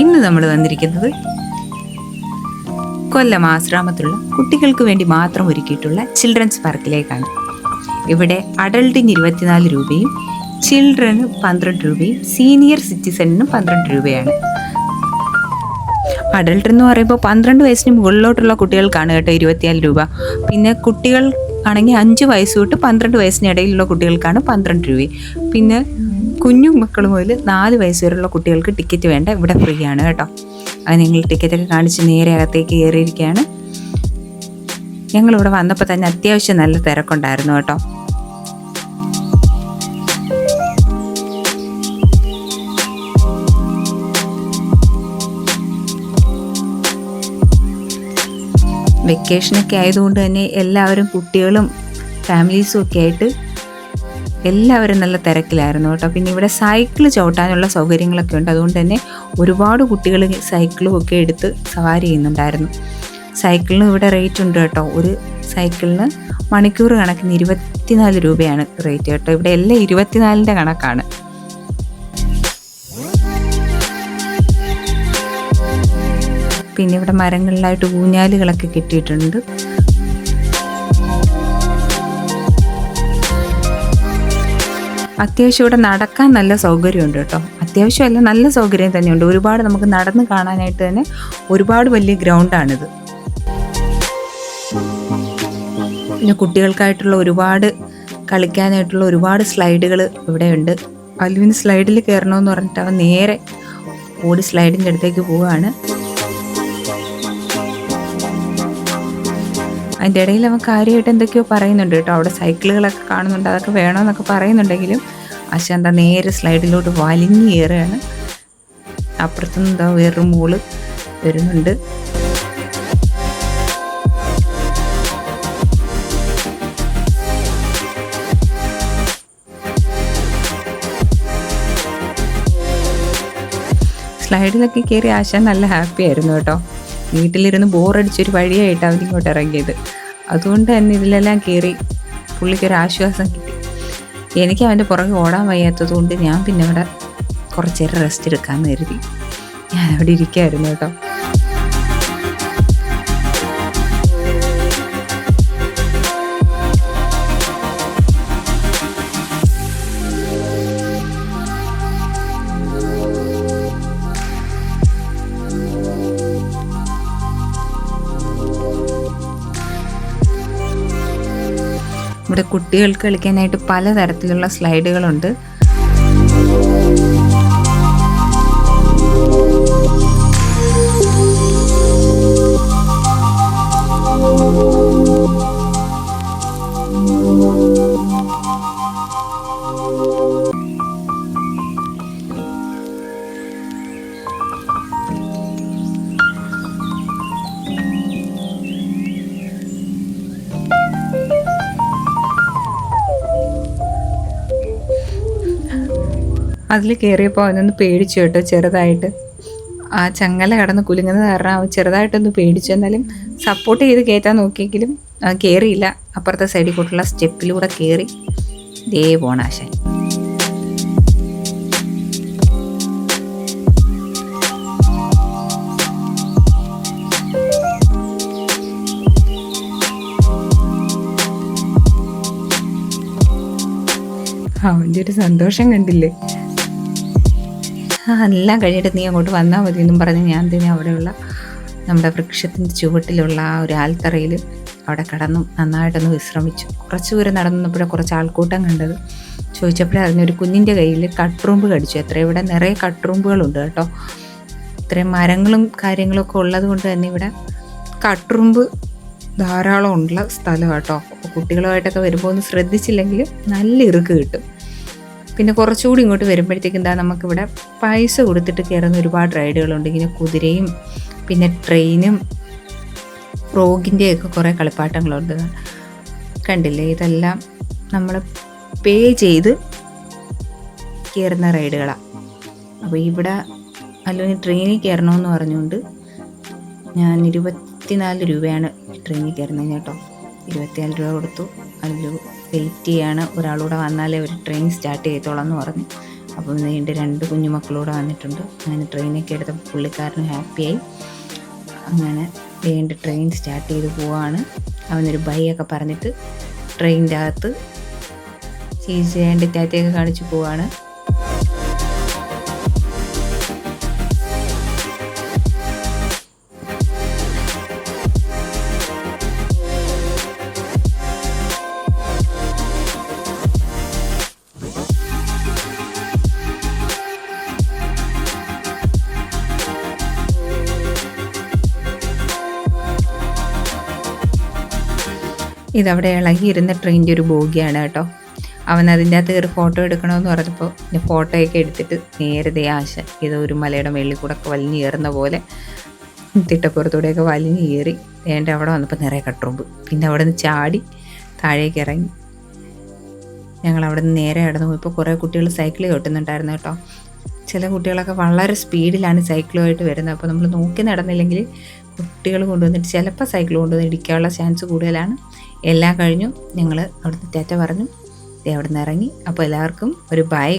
ഇന്ന് നമ്മൾ വന്നിരിക്കുന്നത് കൊല്ലം ആശ്രാമത്തിലുള്ള കുട്ടികൾക്ക് വേണ്ടി മാത്രം ഒരുക്കിയിട്ടുള്ള ചിൽഡ്രൻസ് പാർക്കിലേക്കാണ്. ഇവിടെ അഡൾട്ടിന് ഇരുപത്തിനാല് രൂപയും ചിൽഡ്രന് പന്ത്രണ്ട് രൂപയും സീനിയർ സിറ്റിസണിന് പന്ത്രണ്ട് രൂപയാണ്. അഡൾട്ട് എന്ന് പറയുമ്പോൾ പന്ത്രണ്ട് വയസ്സിന് മുകളിലോട്ടുള്ള കുട്ടികൾക്കാണ് കേട്ടോ ഇരുപത്തിനാല് രൂപ. പിന്നെ കുട്ടികൾ ആണെങ്കിൽ അഞ്ച് വയസ്സ് തൊട്ട് പന്ത്രണ്ട് വയസ്സിനിടയിലുള്ള കുട്ടികൾക്കാണ് പന്ത്രണ്ട് രൂപ. പിന്നെ കുഞ്ഞു മക്കൾ മുതൽ നാല് വയസ്സ് വരെയുള്ള കുട്ടികൾക്ക് ടിക്കറ്റ് വേണ്ട. ഇവിടെ ഫ്രീ ആണ് കേട്ടോ. അത് നിങ്ങൾ ടിക്കറ്റൊക്കെ കാണിച്ച് നേരെ അകത്തേക്ക് കയറിയിരിക്കുകയാണ്. ഞങ്ങളിവിടെ വന്നപ്പോൾ തന്നെ അത്യാവശ്യം നല്ല തിരക്കുണ്ടായിരുന്നു കേട്ടോ. വെക്കേഷനൊക്കെ ആയതുകൊണ്ട് തന്നെ എല്ലാവരും കുട്ടികളും ഫാമിലീസും ഒക്കെ ആയിട്ട് എല്ലാവരും നല്ല തിരക്കിലായിരുന്നു കേട്ടോ. പിന്നെ ഇവിടെ സൈക്കിൾ ചവിട്ടാനുള്ള സൗകര്യങ്ങളൊക്കെ ഉണ്ട്. അതുകൊണ്ട് തന്നെ ഒരുപാട് കുട്ടികൾ സൈക്കിളും ഒക്കെ എടുത്ത് സവാരി ചെയ്യുന്നുണ്ടായിരുന്നു. സൈക്കിളിന് ഇവിടെ റേറ്റ് ഉണ്ട് കേട്ടോ. ഒരു സൈക്കിളിന് മണിക്കൂർ കണക്കിന് ഇരുപത്തിനാല് രൂപയാണ് റേറ്റ് കേട്ടോ. ഇവിടെ എല്ലാം ഇരുപത്തിനാലിന്റെ കണക്കാണ്. പിന്നെ ഇവിടെ മരങ്ങളിലായിട്ട് ഊഞ്ഞാലുകളൊക്കെ കെട്ടിയിട്ടുണ്ട്. അത്യാവശ്യം ഇവിടെ നടക്കാൻ നല്ല സൗകര്യമുണ്ട് കേട്ടോ. അത്യാവശ്യമല്ല നല്ല സൗകര്യം തന്നെയുണ്ട്. ഒരുപാട് നമുക്ക് നടന്ന് കാണാനായിട്ട് തന്നെ ഒരുപാട് വലിയ ഗ്രൗണ്ടാണിത്. പിന്നെ കുട്ടികൾക്കായിട്ടുള്ള ഒരുപാട് കളിക്കാനായിട്ടുള്ള ഒരുപാട് സ്ലൈഡുകൾ ഇവിടെയുണ്ട്. അലുവിന് സ്ലൈഡിൽ കയറണമെന്ന് പറഞ്ഞിട്ട് അവൻ നേരെ ഓടി സ്ലൈഡിന്റെ അടുത്തേക്ക് പോവുകയാണ്. അതിന്റെ ഇടയിൽ അവൻ കാര്യമായിട്ട് എന്തൊക്കെയോ പറയുന്നുണ്ട് കേട്ടോ. അവിടെ സൈക്കിളുകളൊക്കെ കാണുന്നുണ്ട്. അതൊക്കെ വേണമെന്നൊക്കെ പറയുന്നുണ്ടെങ്കിലും അശാന്ത നേരെ സ്ലൈഡിലോട്ട് വലിഞ്ഞു കയറുകയാണ്. അപ്പുറത്തുനിന്ന് എന്താ വേറൊരു മോൾ വരുന്നുണ്ട്. സ്ലൈഡിലൊക്കെ കയറി ആശാൻ നല്ല ഹാപ്പി ആയിരുന്നു കേട്ടോ. വീട്ടിലിരുന്ന് ബോറടിച്ചൊരു വഴിയായിട്ട് അവനിങ്ങോട്ട് ഇറങ്ങിയത്. അതുകൊണ്ട് തന്നെ ഇതിലെല്ലാം കയറി പുള്ളിക്കൊരാശ്വാസം കിട്ടി. എനിക്ക് അവന്റെ പുറകെ ഓടാൻ വയ്യാത്തത് കൊണ്ട് ഞാൻ പിന്നെ അവിടെ കുറച്ചേരം റെസ്റ്റ് എടുക്കാമെന്ന് കരുതി. ഞാൻ അവിടെ ഇരിക്കുമായിരുന്നു കേട്ടോ. ഇവിടെ കുട്ടികൾക്ക് കളിക്കാനായിട്ട് പലതരത്തിലുള്ള സ്ലൈഡുകളുണ്ട്. അതിൽ കയറിയപ്പോൾ അവനൊന്ന് പേടിച്ചു കേട്ടോ ചെറുതായിട്ട്. ആ ചങ്ങല കടന്ന് കുലുങ്ങുന്നത് കാരണം അവൻ ചെറുതായിട്ടൊന്ന് പേടിച്ചു. എന്നാലും സപ്പോർട്ട് ചെയ്ത് കയറ്റാൻ നോക്കിയെങ്കിലും കയറിയില്ല അപ്പുറത്തെ സൈഡിൽ കൂട്ടുള്ള സ്റ്റെപ്പിലൂടെ കയറി ദേ പോണാശാൻ അവന്റെ ഒരു സന്തോഷം കണ്ടില്ലേ? എല്ലാം കഴിഞ്ഞിട്ട് നീ അങ്ങോട്ട് വന്നാൽ മതി എന്നും പറഞ്ഞ് ഞാൻ തന്നെ അവിടെയുള്ള നമ്മുടെ വൃക്ഷത്തിന്റെ ചുവട്ടിലുള്ള ആ ഒരു ആൽത്തറയിൽ അവിടെ കടന്നു. നന്നായിട്ടൊന്ന് വിശ്രമിച്ചു. കുറച്ച് ദൂരം നടന്നപ്പോഴേ കുറച്ച് ആൾക്കൂട്ടം കണ്ടത്. ചോദിച്ചപ്പോഴേ അറിഞ്ഞൊരു കുഞ്ഞിന്റെ കയ്യിൽ കട്ടുറുമ്പ് കടിച്ചു. എത്ര ഇവിടെ നിറയെ കട്ടുറുമ്പുകളുണ്ട് കേട്ടോ. ഇത്രയും മരങ്ങളും കാര്യങ്ങളൊക്കെ ഉള്ളത് കൊണ്ട് തന്നെ ഇവിടെ കട്ടുറുമ്പ് ധാരാളം ഉള്ള സ്ഥലം കേട്ടോ. കുട്ടികളുമായിട്ടൊക്കെ വരുമ്പോൾ ഒന്ന് ശ്രദ്ധിച്ചില്ലെങ്കിൽ നല്ല ഇറുക്ക് കിട്ടും. പിന്നെ കുറച്ചുകൂടി ഇങ്ങോട്ട് വരുമ്പോഴത്തേക്കും എന്താ നമുക്കിവിടെ പൈസ കൊടുത്തിട്ട് കയറുന്ന ഒരുപാട് റൈഡുകളുണ്ട്. ഇങ്ങനെ കുതിരയും പിന്നെ ട്രെയിനും ഫ്രോഗിന്റെയൊക്കെ കുറേ കളിപ്പാട്ടങ്ങളുണ്ട്. കണ്ടില്ലേ? ഇതെല്ലാം നമ്മൾ പേ ചെയ്ത് കയറുന്ന റൈഡുകളാണ് അപ്പോൾ ഇവിടെ അല്ലെങ്കിൽ ട്രെയിനിൽ കയറണമെന്ന് പറഞ്ഞുകൊണ്ട് ഞാൻ ഇരുപത്തിനാല് രൂപയാണ് ട്രെയിനിൽ കയറുന്നത് കേട്ടോ. ഇരുപത്തിനാല് രൂപ കൊടുത്തു. അതിൽ വെയിറ്റ് ചെയ്യാണ്. ഒരാളൂടെ വന്നാലേ ഒരു ട്രെയിൻ സ്റ്റാർട്ട് ചെയ്തോളാം എന്ന് പറഞ്ഞു. അപ്പം നീണ്ട് രണ്ട് കുഞ്ഞുമക്കളൂടെ വന്നിട്ടുണ്ട്. അങ്ങനെ ട്രെയിനൊക്കെ എടുത്തപ്പോൾ പുള്ളിക്കാരനും ഹാപ്പിയായി അങ്ങനെ വീണ്ടും ട്രെയിൻ സ്റ്റാർട്ട് ചെയ്ത് പോവാണ്. അവനൊരു ബൈ ഒക്കെ പറഞ്ഞിട്ട് ട്രെയിനിന്റെ അകത്ത് ചേച്ചി ടാറ്റയൊക്കെ കാണിച്ച് പോവാണ്. ഇതവിടെ ഇളകിയിരുന്ന ട്രെയിനിന്റെ ഒരു ബോഗിയാണ് കേട്ടോ. അവൻ അതിന്റെ അകത്ത് കയറി ഫോട്ടോ എടുക്കണമെന്ന് പറഞ്ഞപ്പോൾ പിന്നെ ഫോട്ടോയൊക്കെ എടുത്തിട്ട് നേരത്തെ ആശ ഇത് ഒരു മലയുടെ മേളിൽ കൂടെ ഒക്കെ വലിഞ്ഞു കയറുന്ന പോലെ തിട്ടപ്പുറത്തൂടെയൊക്കെ വലിഞ്ഞു കയറി വേണ്ട അവിടെ വന്നപ്പോൾ നിറയെ കട്ടുറുമ്പ്. പിന്നെ അവിടെ നിന്ന് ചാടി താഴേക്ക് ഇറങ്ങി. ഞങ്ങൾ അവിടെ നിന്ന് നേരെ നടന്നു പോയപ്പോൾ കുറേ കുട്ടികൾ സൈക്കിൾ ചവിട്ടുന്നുണ്ടായിരുന്നു കേട്ടോ. ചില കുട്ടികളൊക്കെ വളരെ സ്പീഡിലാണ് സൈക്കിളുമായിട്ട് വരുന്നത്. അപ്പോൾ നമ്മൾ നോക്കി നടന്നില്ലെങ്കിൽ കുട്ടികൾ കൊണ്ടുവന്നിട്ട് ചിലപ്പോൾ സൈക്കിൾ കൊണ്ടുവന്ന് ഇടിക്കാനുള്ള ചാൻസ് കൂടുതലാണ്. എല്ലാം കഴിഞ്ഞു. ഞങ്ങൾ അവിടുന്ന് ടാറ്റ പറഞ്ഞു. അവിടെ നിന്ന് ഇറങ്ങി. അപ്പോൾ എല്ലാവർക്കും ഒരു ബൈ